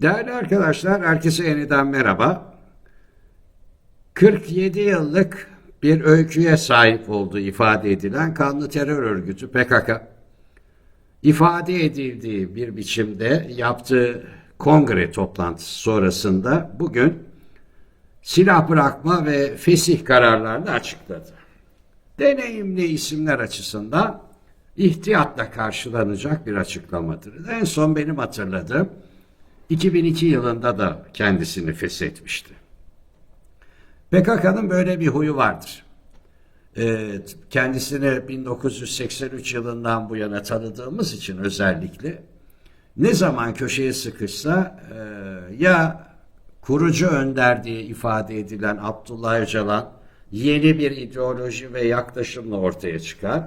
Değerli arkadaşlar, herkese yeniden merhaba. 47 yıllık bir öyküye sahip olduğu ifade edilen kanlı terör örgütü PKK, ifade edildiği bir biçimde yaptığı kongre toplantısı sonrasında bugün silah bırakma ve fesih kararlarını açıkladı. Deneyimli isimler açısından ihtiyatla karşılanacak bir açıklamadır. En son benim hatırladığım 2002 yılında da kendisini feshetmişti. PKK'nın böyle bir huyu vardır. Ee, kendisini 1983 yılından bu yana tanıdığımız için özellikle ne zaman köşeye sıkışsa e, ya kurucu önder diye ifade edilen Abdullah Öcalan yeni bir ideoloji ve yaklaşımla ortaya çıkar.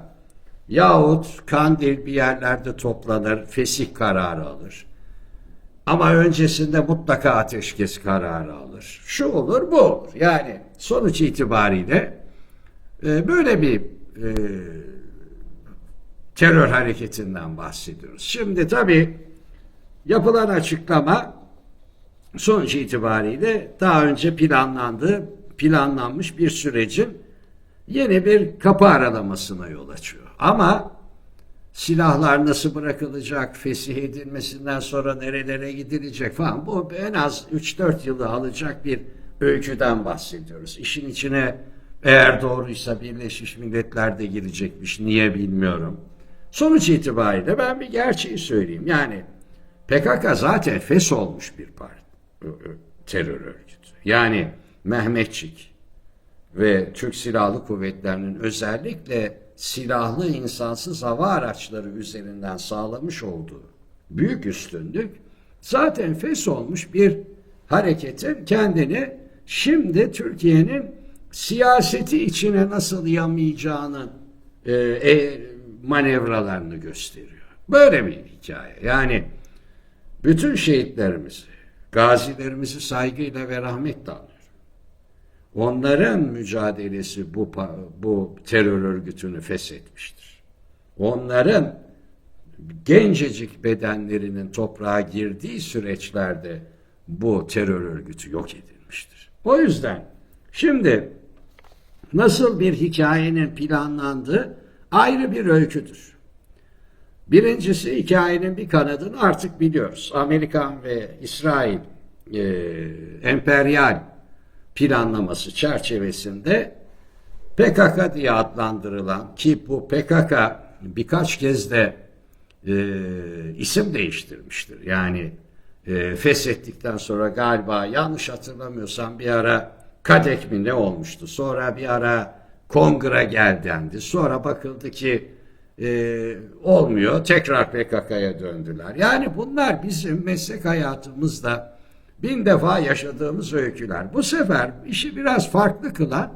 Yahut Kandil bir yerlerde toplanır, fesih kararı alır. Ama öncesinde mutlaka ateşkes kararı alır. Şu olur bu olur. Yani sonuç itibariyle e, böyle bir e, terör hareketinden bahsediyoruz. Şimdi tabii yapılan açıklama sonuç itibariyle daha önce planlandığı, planlanmış bir sürecin yeni bir kapı aralamasına yol açıyor. Ama silahlar nasıl bırakılacak, fesih edilmesinden sonra nerelere gidilecek falan bu en az 3-4 yılı alacak bir öyküden bahsediyoruz. İşin içine eğer doğruysa Birleşmiş Milletler de girecekmiş. Niye bilmiyorum. Sonuç itibariyle ben bir gerçeği söyleyeyim. Yani PKK zaten fes olmuş bir parti, terör örgütü. Yani Mehmetçik ve Türk Silahlı Kuvvetleri'nin özellikle silahlı insansız hava araçları üzerinden sağlamış olduğu büyük üstünlük zaten fes olmuş bir hareketin kendini şimdi Türkiye'nin siyaseti içine nasıl yamayacağını e, e, manevralarını gösteriyor. Böyle bir hikaye. Yani bütün şehitlerimizi, gazilerimizi saygıyla ve rahmetle anıyor. Onların mücadelesi bu, bu terör örgütünü feshetmiştir. Onların gencecik bedenlerinin toprağa girdiği süreçlerde bu terör örgütü yok edilmiştir. O yüzden şimdi nasıl bir hikayenin planlandığı ayrı bir öyküdür. Birincisi hikayenin bir kanadını artık biliyoruz. Amerikan ve İsrail e, emperyal planlaması çerçevesinde PKK diye adlandırılan ki bu PKK birkaç kez de e, isim değiştirmiştir. Yani e, feshettikten sonra galiba yanlış hatırlamıyorsam bir ara Kadek mi ne olmuştu? Sonra bir ara Kongre gel dendi. Sonra bakıldı ki e, olmuyor. Tekrar PKK'ya döndüler. Yani bunlar bizim meslek hayatımızda bin defa yaşadığımız öyküler. Bu sefer işi biraz farklı kılan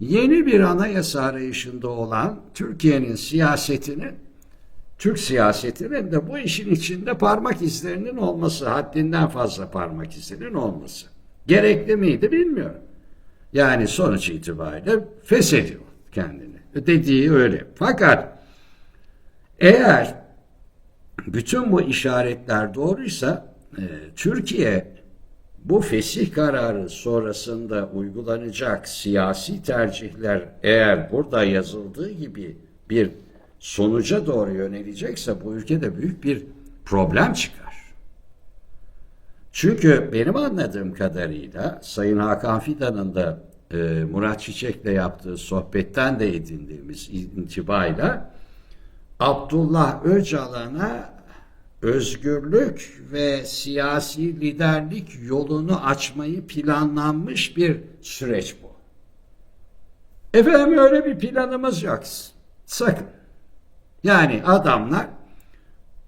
yeni bir anayasa arayışında olan Türkiye'nin siyasetinin Türk siyasetinin de bu işin içinde parmak izlerinin olması, haddinden fazla parmak izlerinin olması. Gerekli miydi bilmiyorum. Yani sonuç itibariyle feshediyor kendini. Dediği öyle. Fakat eğer bütün bu işaretler doğruysa e, Türkiye bu fesih kararı sonrasında uygulanacak siyasi tercihler eğer burada yazıldığı gibi bir sonuca doğru yönelecekse bu ülkede büyük bir problem çıkar. Çünkü benim anladığım kadarıyla Sayın Hakan Fidan'ın da e, Murat Çiçek'le yaptığı sohbetten de edindiğimiz intibayla Abdullah Öcalan'a özgürlük ve siyasi liderlik yolunu açmayı planlanmış bir süreç bu. Efendim öyle bir planımız yok. Sakın. Yani adamlar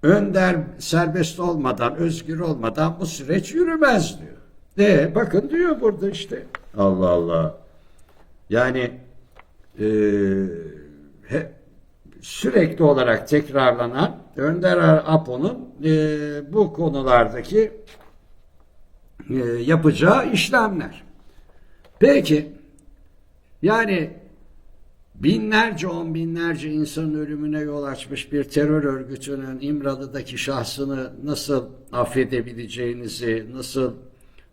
önder serbest olmadan, özgür olmadan bu süreç yürümez diyor. E bakın diyor burada işte. Allah Allah. Yani e, he, sürekli olarak tekrarlanan Önder Apo'nun e, bu konulardaki e, yapacağı işlemler. Peki yani binlerce on binlerce insanın ölümüne yol açmış bir terör örgütünün İmralı'daki şahsını nasıl affedebileceğinizi, nasıl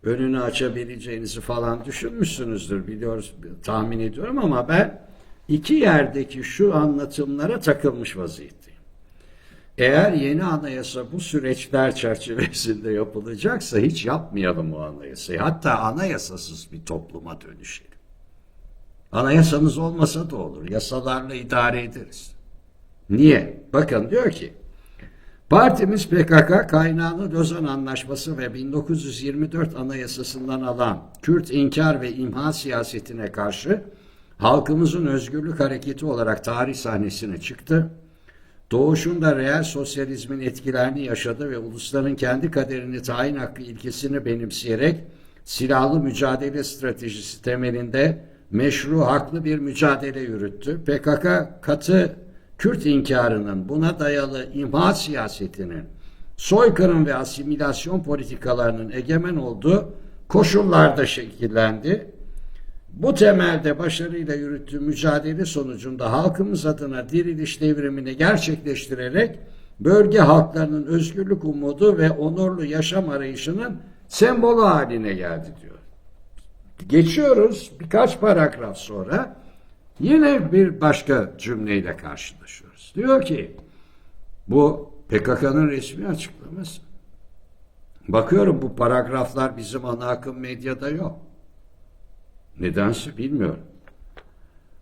önünü açabileceğinizi falan düşünmüşsünüzdür biliyoruz, tahmin ediyorum ama ben iki yerdeki şu anlatımlara takılmış vaziyetteyim. Eğer yeni anayasa bu süreçler çerçevesinde yapılacaksa hiç yapmayalım o anayasayı. Hatta anayasasız bir topluma dönüşelim. Anayasamız olmasa da olur. Yasalarla idare ederiz. Niye? Bakın diyor ki Partimiz PKK kaynağını Lozan Anlaşması ve 1924 Anayasasından alan Kürt inkar ve imha siyasetine karşı halkımızın özgürlük hareketi olarak tarih sahnesine çıktı. Doğuşunda reel sosyalizmin etkilerini yaşadı ve ulusların kendi kaderini tayin hakkı ilkesini benimseyerek silahlı mücadele stratejisi temelinde meşru haklı bir mücadele yürüttü. PKK katı Kürt inkarının buna dayalı imha siyasetinin soykırım ve asimilasyon politikalarının egemen olduğu koşullarda şekillendi. Bu temelde başarıyla yürüttüğü mücadele sonucunda halkımız adına diriliş devrimini gerçekleştirerek bölge halklarının özgürlük umudu ve onurlu yaşam arayışının sembolü haline geldi diyor. Geçiyoruz birkaç paragraf sonra yine bir başka cümleyle karşılaşıyoruz. Diyor ki bu PKK'nın resmi açıklaması. Bakıyorum bu paragraflar bizim ana akım medyada yok. Nedense bilmiyorum.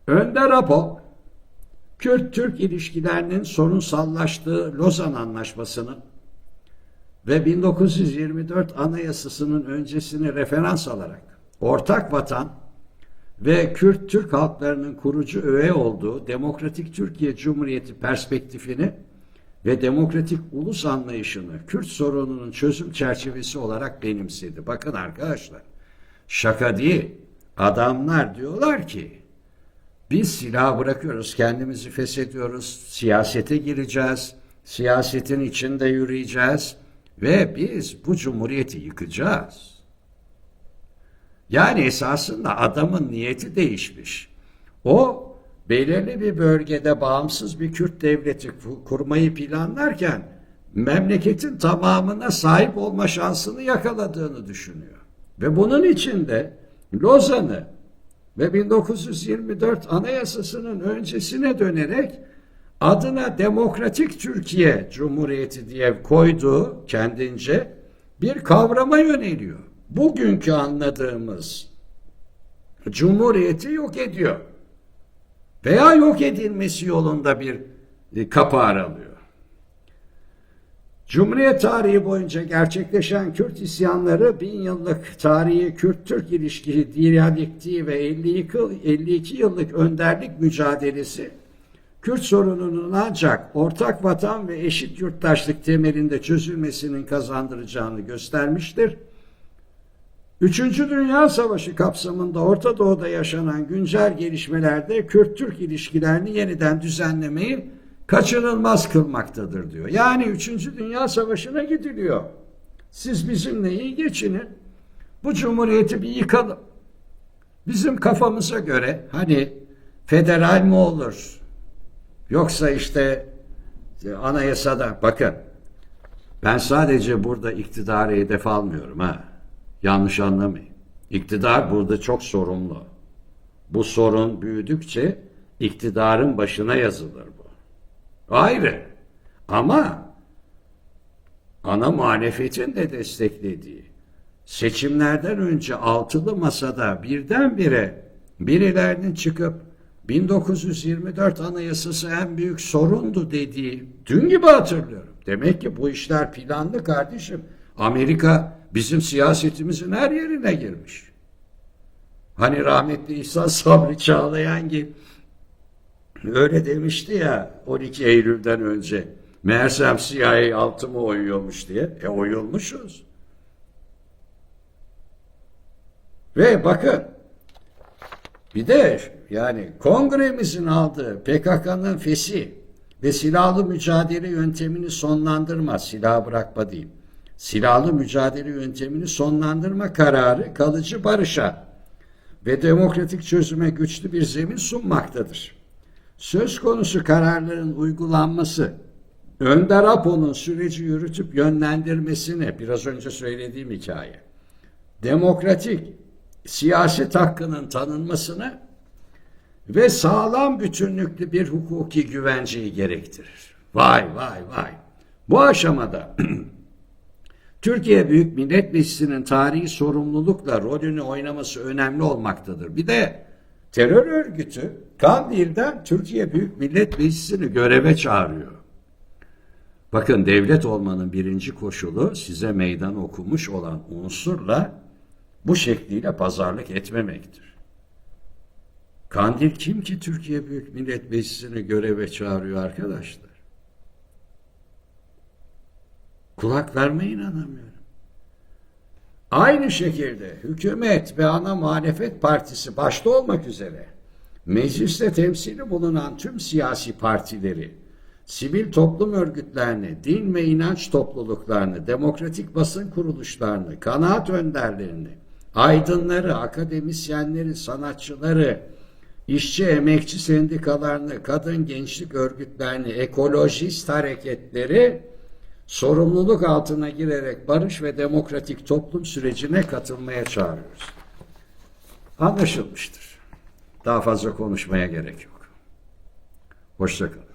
Önder Apo, Kürt-Türk ilişkilerinin sorunsallaştığı Lozan Anlaşması'nın ve 1924 Anayasası'nın öncesini referans alarak ortak vatan ve Kürt-Türk halklarının kurucu öğe olduğu Demokratik Türkiye Cumhuriyeti perspektifini ve demokratik ulus anlayışını Kürt sorununun çözüm çerçevesi olarak benimsedi. Bakın arkadaşlar, şaka değil. Adamlar diyorlar ki biz silah bırakıyoruz, kendimizi feshediyoruz, siyasete gireceğiz, siyasetin içinde yürüyeceğiz ve biz bu cumhuriyeti yıkacağız. Yani esasında adamın niyeti değişmiş. O belirli bir bölgede bağımsız bir Kürt devleti kurmayı planlarken memleketin tamamına sahip olma şansını yakaladığını düşünüyor. Ve bunun için de Lozan'ı ve 1924 Anayasası'nın öncesine dönerek adına Demokratik Türkiye Cumhuriyeti diye koyduğu kendince bir kavrama yöneliyor. Bugünkü anladığımız Cumhuriyeti yok ediyor. Veya yok edilmesi yolunda bir kapı aralıyor. Cumhuriyet tarihi boyunca gerçekleşen Kürt isyanları bin yıllık tarihi Kürt-Türk ilişkisi diyalektiği ve 52, 52 yıllık önderlik mücadelesi Kürt sorununun ancak ortak vatan ve eşit yurttaşlık temelinde çözülmesinin kazandıracağını göstermiştir. Üçüncü Dünya Savaşı kapsamında Orta Doğu'da yaşanan güncel gelişmelerde Kürt-Türk ilişkilerini yeniden düzenlemeyi kaçınılmaz kılmaktadır diyor. Yani Üçüncü Dünya Savaşı'na gidiliyor. Siz bizimle iyi geçinin. Bu cumhuriyeti bir yıkalım. Bizim kafamıza göre hani federal mi olur? Yoksa işte anayasada bakın ben sadece burada iktidarı hedef almıyorum ha. Yanlış anlamayın. İktidar burada çok sorumlu. Bu sorun büyüdükçe iktidarın başına yazılır bu. Ayrı. Ama ana muhalefetin de desteklediği seçimlerden önce altılı masada birdenbire birilerinin çıkıp 1924 Anayasası en büyük sorundu dediği dün gibi hatırlıyorum. Demek ki bu işler planlı kardeşim. Amerika bizim siyasetimizin her yerine girmiş. Hani rahmetli İhsan Sabri Çağlayan gibi öyle demişti ya 12 Eylül'den önce. Meğersem CIA altımı oyuyormuş diye. E oyulmuşuz. Ve bakın bir de yani kongremizin aldığı PKK'nın fesi ve silahlı mücadele yöntemini sonlandırma, silah bırakma diyeyim. Silahlı mücadele yöntemini sonlandırma kararı kalıcı barışa ve demokratik çözüme güçlü bir zemin sunmaktadır. Söz konusu kararların uygulanması, Önder Apo'nun süreci yürütüp yönlendirmesine, biraz önce söylediğim hikaye, demokratik siyaset hakkının tanınmasını ve sağlam bütünlüklü bir hukuki güvenceyi gerektirir. Vay vay vay. Bu aşamada Türkiye Büyük Millet Meclisi'nin tarihi sorumlulukla rolünü oynaması önemli olmaktadır. Bir de terör örgütü Kandil'den Türkiye Büyük Millet Meclisi'ni göreve çağırıyor. Bakın devlet olmanın birinci koşulu size meydan okumuş olan unsurla bu şekliyle pazarlık etmemektir. Kandil kim ki Türkiye Büyük Millet Meclisi'ni göreve çağırıyor arkadaşlar? Kulak verme inanamıyorum. Aynı şekilde hükümet ve ana muhalefet partisi başta olmak üzere mecliste temsili bulunan tüm siyasi partileri, sivil toplum örgütlerini, din ve inanç topluluklarını, demokratik basın kuruluşlarını, kanaat önderlerini, aydınları, akademisyenleri, sanatçıları, işçi emekçi sendikalarını, kadın gençlik örgütlerini, ekolojist hareketleri sorumluluk altına girerek barış ve demokratik toplum sürecine katılmaya çağırıyoruz. Anlaşılmıştır. Daha fazla konuşmaya gerek yok. Hoşçakalın.